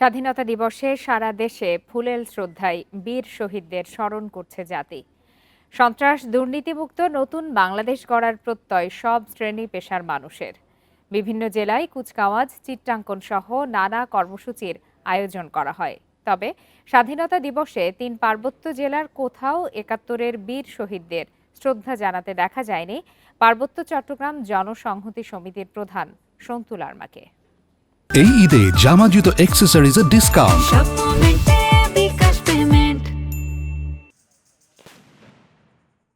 স্বাধীনতা দিবসে সারা দেশে ফুলেল শ্রদ্ধায় বীর শহীদদের স্মরণ করছে জাতি। সন্ত্রাস, দুর্নীতিমুক্ত, নতুন বাংলাদেশ গড়ার প্রত্যয় সব শ্রেণি পেশার মানুষের। বিভিন্ন জেলায় কুচকাওয়াজ, চিত্রাঙ্কন সহ নানা কর্মসূচির আয়োজন করা হয়। তবে স্বাধীনতা দিবসে তিন পার্বত্য জেলার কোথাও একাত্তরের বীর শহীদদের শ্রদ্ধা জানাতে দেখা যায়নি। পার্বত্য চট্টগ্রাম জনসংহতি সমিতির প্রধান সন্তু লার্মাকে। এই ঈদে জামা জুতো অ্যাক্সেসরিজের ডিসকাউন্ট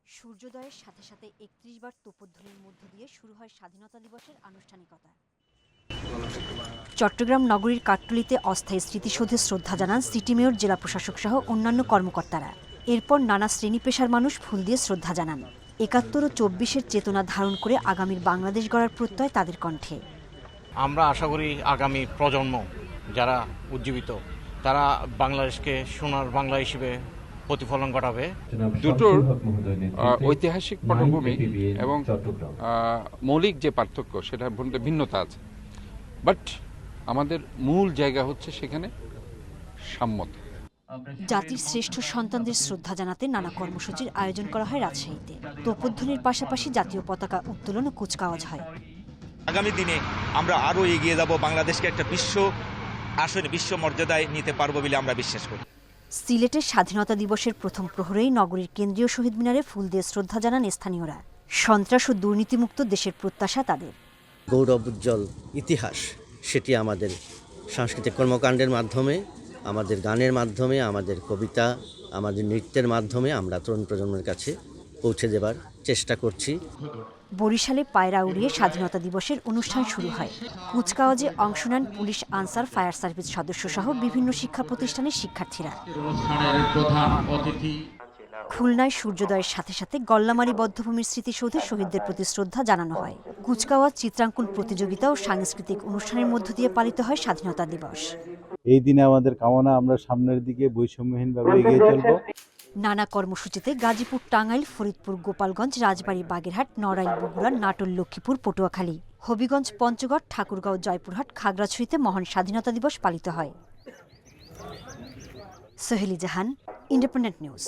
সূর্যোদয়ের সাথে সাথে একত্রিশ বার তোপধ্বনির মধ্য দিয়ে শুরু হয় স্বাধীনতা দিবসের আনুষ্ঠানিকতা। চট্টগ্রাম নগরীর কাট্টলিতে অস্থায়ী স্মৃতিসৌধে শ্রদ্ধা জানান সিটি মেয়র জেলা প্রশাসক সহ অন্যান্য কর্মকর্তারা। এরপর নানা শ্রেণি পেশার মানুষ ফুল দিয়ে শ্রদ্ধা জানান। একাত্তর ও চব্বিশের চেতনা ধারণ করে আগামীর বাংলাদেশ গড়ার প্রত্যয় তাদের কণ্ঠে। আমরা আশা করি আগামী প্রজন্ম যারা উজ্জীবিত তারা বাংলাদেশকে সোনার বাংলা হিসেবে প্রতিফলন ঘটাবে। দুটোর ঐতিহাসিক পটভূমি এবং আহ, মৌলিক যে পার্থক্য সেটার মধ্যে ভিন্নতা আছে। বাট আমাদের মূল জায়গা হচ্ছে সেখানে সাম্যতা। জাতির শ্রেষ্ঠ সন্তানদের শ্রদ্ধা জানাতে নানা কর্মসূচির আয়োজন করা হয় রাজশাহীতে। তোপধ্বনির পাশাপাশি জাতীয় পতাকা উত্তোলন ও কুচকাওয়াজ হয়। আগামী দিনে আমরা আরও এগিয়ে যাব বাংলাদেশকে একটা বিশ্ব আসনে বিশ্ব মর্যাদায় নিতে পারব বলে আমরা বিশ্বাস করি। সিলেটের স্বাধীনতা দিবসের প্রথম প্রহরেই নগরীর কেন্দ্রীয় শহীদ মিনারে ফুল দিয়ে শ্রদ্ধা জানান স্থানীয়রা। সন্ত্রাস ও দুর্নীতিমুক্ত দেশের প্রত্যাশা তাদের। গৌরব উজ্জ্বল ইতিহাস সেটি আমাদের সাংস্কৃতিক কর্মকাণ্ডের মাধ্যমে আমাদের গানের মাধ্যমে আমাদের কবিতা আমাদের নৃত্যের মাধ্যমে আমরা তরুণ প্রজন্মের কাছে পৌঁছে দেবার চেষ্টা করছি। বরিশালে পায়রা উড়িয়ে স্বাধীনতা দিবসের অনুষ্ঠান শুরু হয়। কুচকাওয়াজে অংশ নেন পুলিশ আনসার, ফায়ার সার্ভিস সদস্য সহ বিভিন্ন শিক্ষা প্রতিষ্ঠানের শিক্ষার্থীরা। খুলনায় সূর্যোদয়ের সাথে সাথে গল্লামারি বদ্ধভূমির স্মৃতিসৌধে শহীদদের প্রতি শ্রদ্ধা জানানো হয়। কুচকাওয়াজ চিত্রাঙ্কন প্রতিযোগিতা ও সাংস্কৃতিক অনুষ্ঠানের মধ্য দিয়ে পালিত হয় স্বাধীনতা দিবস। এই দিনে আমাদের কামনা আমরা সামনের দিকে বৈষম্যহীনভাবে এগিয়ে চলব। নানা কর্মসূচিতে গাজীপুর টাঙ্গাইল, ফরিদপুর, গোপালগঞ্জ, রাজবাড়ী, বাগেরহাট, নড়াইল, বগুড়া, নাটোর, লক্ষ্মীপুর, পটুয়াখালী। হবিগঞ্জ, পঞ্চগড়, ঠাকুরগাঁও, জয়পুরহাট, খাগড়াছড়িতে মহান স্বাধীনতা দিবস পালিত হয়। Soheli Jahan, independent news.